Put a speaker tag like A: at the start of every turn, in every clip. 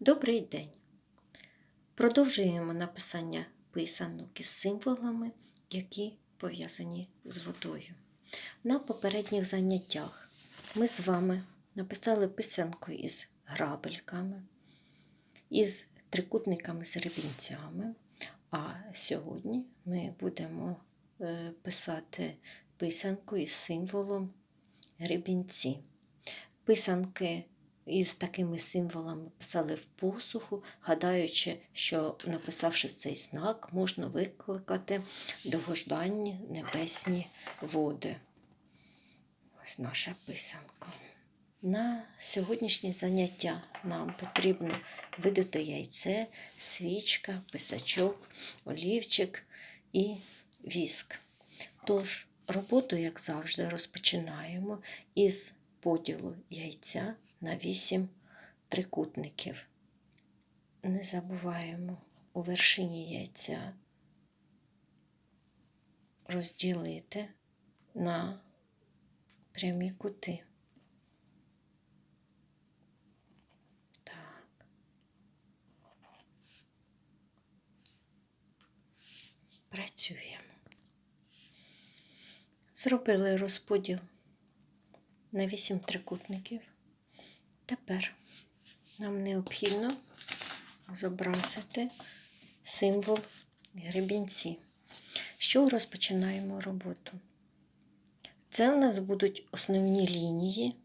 A: Добрий день! Продовжуємо написання писанок із символами, які пов'язані з водою. На попередніх заняттях ми з вами написали писанку із грабельками, із трикутниками з ребінцями, а сьогодні ми будемо е, писати писанку із символом гребінці. Писанки із такими символами писали в посуху, гадаючи, що написавши цей знак, можна викликати довгожданні небесні води. Ось наша писанка. На сьогоднішнє заняття нам потрібно видати яйце, свічка, писачок, олівчик і віск. Тож, роботу, як завжди, розпочинаємо із поділу яйця на 8 трикутників. Не забуваємо у вершині яйця розділити на прямі кути. Так. Працюємо. Зробили розподіл на 8 трикутників. Тепер нам необхідно зобразити символ гребінці. Що розпочинаємо роботу? Це у нас будуть основні лінії,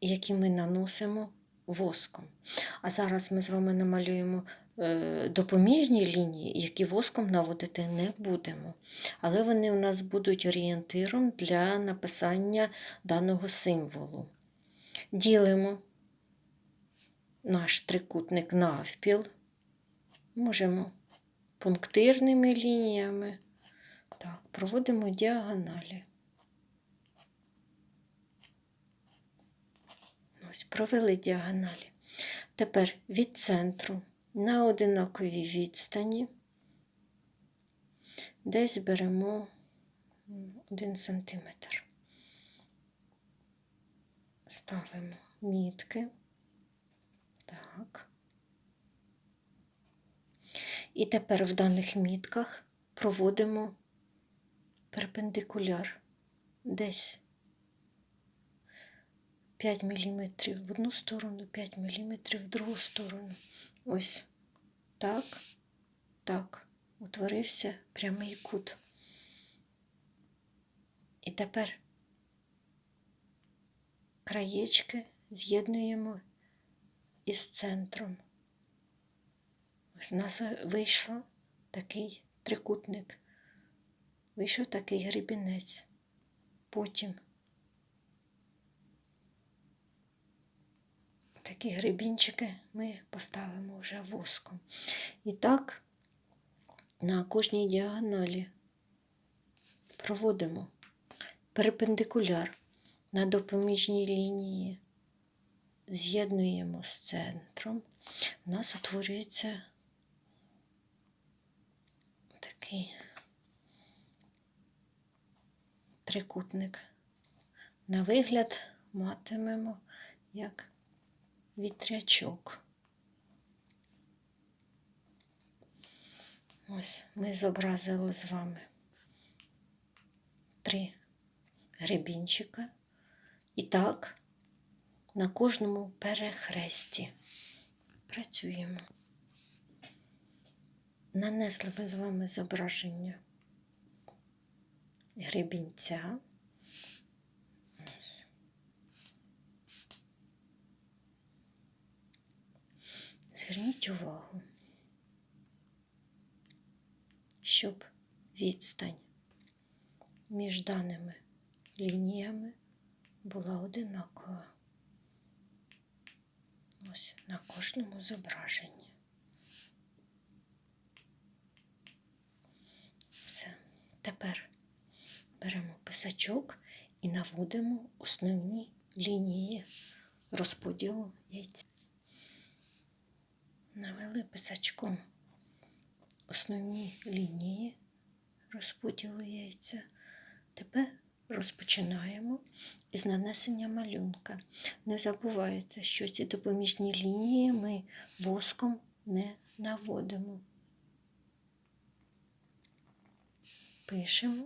A: які ми наносимо воском. А зараз ми з вами намалюємо е, допоміжні лінії, які воском наводити не будемо. Але вони у нас будуть орієнтиром для написання даного символу. Ділимо наш трикутник навпіл. Можемо пунктирними лініями. Так, проводимо діагоналі. Ось, провели діагоналі. Тепер від центру на одинаковій відстані десь беремо 1 сантиметр. Ставимо мітки. Так. І тепер в даних мітках проводимо перпендикуляр десь 5 мм в одну сторону, 5 мм в другу сторону. Ось так, так, утворився прямий кут. І тепер краєчки з'єднуємо із центром. Ось у нас вийшло такий трикутник, вийшов такий гребінець. Потім такі гребінчики ми поставимо вже воском. І так на кожній діагоналі проводимо перпендикуляр на допоміжній лінії, з'єднуємо з центром, у нас утворюється такий трикутник. На вигляд матимемо як вітрячок. Ось ми зобразили з вами три гребінчика. І так, на кожному перехресті працюємо. Нанесли ми з вами зображення гребінця. Зверніть увагу, щоб відстань між даними лініями була одинакова. Ось на кожному зображенні. Все. Тепер беремо писачок і наводимо основні лінії розподілу яйця. Навели писачком основні лінії розподілу яйця. Тепер розпочинаємо із нанесення малюнка. Не забувайте, що ці допоміжні лінії ми воском не наводимо. Пишемо.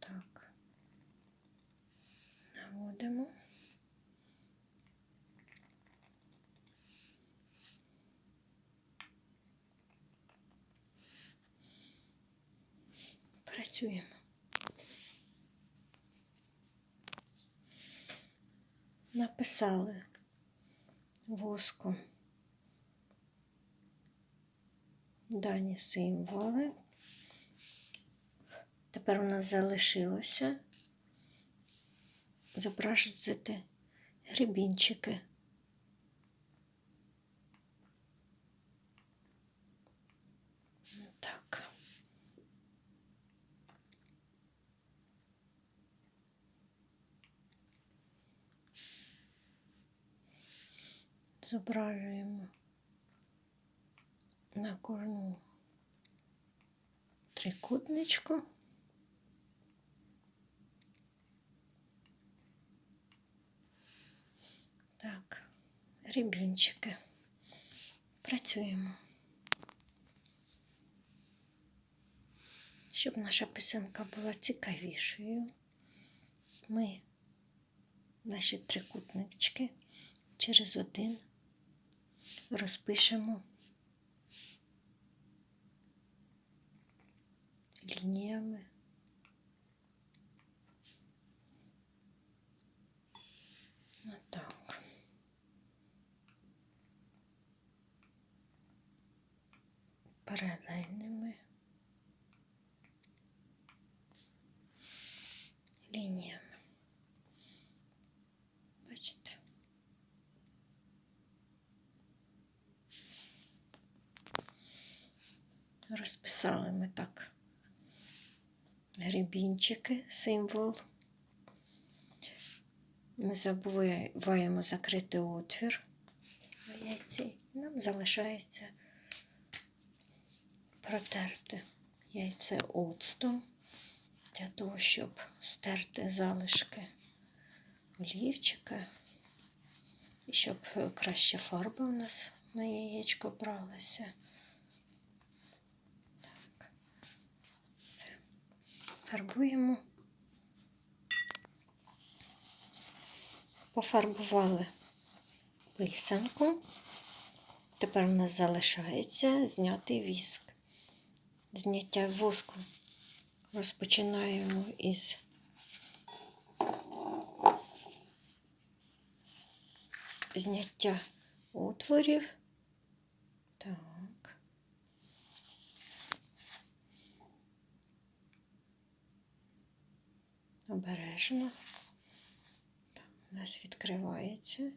A: Так. Наводимо. Працюємо. Написали воском дані символи. Тепер у нас залишилося зобразити грибінчики. Так. Зображуємо на кожну трикутничку. Так, рібінчики. Працюємо. Щоб наша писанка була цікавішою, ми наші трикутнички через один розпишемо лініями. Отак. Паралельними лініями. Бачите? Ми так грібінчики, символ. Не забуваємо закрити отвір яйці. Нам залишається протерти яйце оцтом для того, щоб стерти залишки олівчика і щоб краща фарба у нас на яєчко бралася. Так, це фарбуємо. Пофарбували писанку. Тепер у нас залишається зняти віск. Зняття воску розпочинаємо із зняття отворів. Так. Обережно. Так, у нас відкривається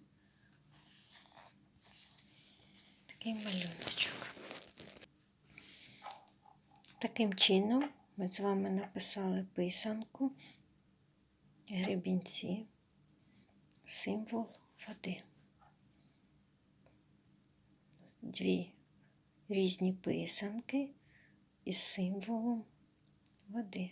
A: такий малюночок. Таким чином ми з вами написали писанку, гребінці, символ води. Дві різні писанки із символом води.